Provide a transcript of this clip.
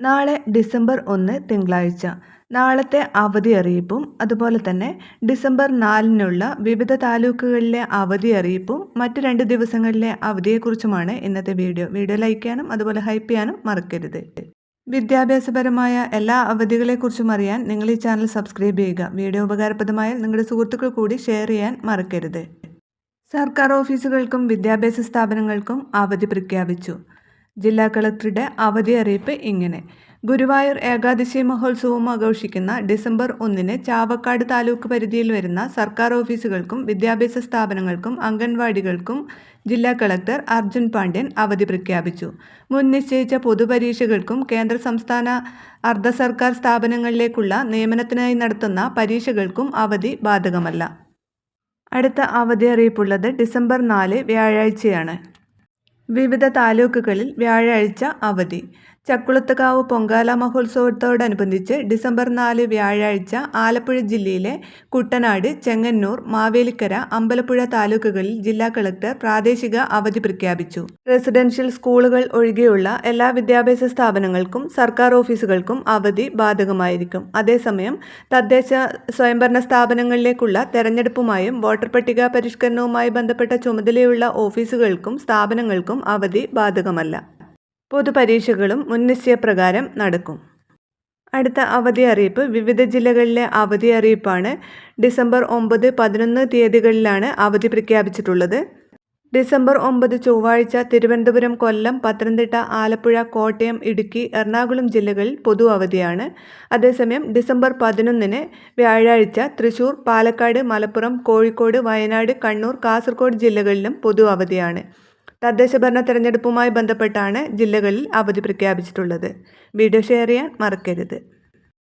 നാളെ ഡിസംബർ ഒന്ന് തിങ്കളാഴ്ച. നാളത്തെ അവധി അറിയിപ്പും അതുപോലെ തന്നെ ഡിസംബർ നാലിനുള്ള വിവിധ താലൂക്കുകളിലെ അവധി അറിയിപ്പും മറ്റ് രണ്ട് ദിവസങ്ങളിലെ അവധിയെക്കുറിച്ചുമാണ് ഇന്നത്തെ വീഡിയോ. വീഡിയോ ലൈക്ക് ചെയ്യാനും അതുപോലെ ഹൈപ്പ് ചെയ്യാനും മറക്കരുത്. വിദ്യാഭ്യാസപരമായ എല്ലാ അവധികളെക്കുറിച്ചും അറിയാൻ നിങ്ങൾ ഈ ചാനൽ സബ്സ്ക്രൈബ് ചെയ്യുക. വീഡിയോ ഉപകാരപ്രദമായാൽ നിങ്ങളുടെ സുഹൃത്തുക്കൾ കൂടി ഷെയർ ചെയ്യാൻ മറക്കരുത്. സർക്കാർ ഓഫീസുകൾക്കും വിദ്യാഭ്യാസ സ്ഥാപനങ്ങൾക്കും അവധി പ്രഖ്യാപിച്ചു. ജില്ലാ കളക്ടറുടെ അവധി അറിയിപ്പ് ഇങ്ങനെ. ഗുരുവായൂർ ഏകാദശി മഹോത്സവം ആഘോഷിക്കുന്ന ഡിസംബർ ഒന്നിന് ചാവക്കാട് താലൂക്ക് പരിധിയിൽ വരുന്ന സർക്കാർ ഓഫീസുകൾക്കും വിദ്യാഭ്യാസ സ്ഥാപനങ്ങൾക്കും അംഗൻവാടികൾക്കും ജില്ലാ കളക്ടർ അർജുൻ പാണ്ഡ്യൻ അവധി പ്രഖ്യാപിച്ചു. മുൻ നിശ്ചയിച്ച പൊതുപരീക്ഷകൾക്കും കേന്ദ്ര സംസ്ഥാന അർദ്ധ സർക്കാർ സ്ഥാപനങ്ങളിലേക്കുള്ള നിയമനത്തിനായി നടത്തുന്ന പരീക്ഷകൾക്കും അവധി ബാധകമല്ല. അടുത്ത അവധി അറിയിപ്പുള്ളത് ഡിസംബർ നാല് വ്യാഴാഴ്ചയാണ്. വിവിധ താലൂക്കുകളിൽ വ്യാഴാഴ്ച അവധി ചക്കുളത്തുകാവ് പൊങ്കാല മഹോത്സവത്തോടനുബന്ധിച്ച് ഡിസംബർ നാല് വ്യാഴാഴ്ച ആലപ്പുഴ ജില്ലയിലെ കുട്ടനാട് ചെങ്ങന്നൂർ മാവേലിക്കര അമ്പലപ്പുഴ താലൂക്കുകളിൽ ജില്ലാ കളക്ടർ പ്രാദേശിക അവധി പ്രഖ്യാപിച്ചു. റെസിഡൻഷ്യൽ സ്കൂളുകൾ ഒഴികെയുള്ള എല്ലാ വിദ്യാഭ്യാസ സ്ഥാപനങ്ങൾക്കും സർക്കാർ ഓഫീസുകൾക്കും അവധി ബാധകമായിരിക്കും. അതേസമയം തദ്ദേശ സ്വയംഭരണ സ്ഥാപനങ്ങളിലേക്കുള്ള തെരഞ്ഞെടുപ്പുമായും വോട്ടർ പട്ടിക പരിഷ്കരണവുമായി ബന്ധപ്പെട്ട ചുമതലയുള്ള ഓഫീസുകൾക്കും സ്ഥാപനങ്ങൾക്കും അവധി ബാധകമല്ല. പൊതുപരീക്ഷകളും മുൻനിശ്ചയപ്രകാരം നടക്കും. അടുത്ത അവധി അറിയിപ്പ് വിവിധ ജില്ലകളിലെ അവധി അറിയിപ്പാണ് ഡിസംബർ ഒമ്പത് പതിനൊന്ന് തീയതികളിലാണ് അവധി പ്രഖ്യാപിച്ചിട്ടുള്ളത്. ഡിസംബർ ഒമ്പത് ചൊവ്വാഴ്ച തിരുവനന്തപുരം കൊല്ലം പത്തനംതിട്ട ആലപ്പുഴ കോട്ടയം ഇടുക്കി എറണാകുളം ജില്ലകളിൽ പൊതു അവധിയാണ്. അതേസമയം ഡിസംബർ പതിനൊന്നിന് വ്യാഴാഴ്ച തൃശൂർ പാലക്കാട് മലപ്പുറം കോഴിക്കോട് വയനാട് കണ്ണൂർ കാസർഗോഡ് ജില്ലകളിലും പൊതു അവധിയാണ്. തദ്ദേശഭരണ തെരഞ്ഞെടുപ്പുമായി ബന്ധപ്പെട്ടാണ് ജില്ലകളിൽ അവധി പ്രഖ്യാപിച്ചിട്ടുള്ളത്. വീഡിയോ ഷെയർ ചെയ്യാൻ മറക്കരുത്.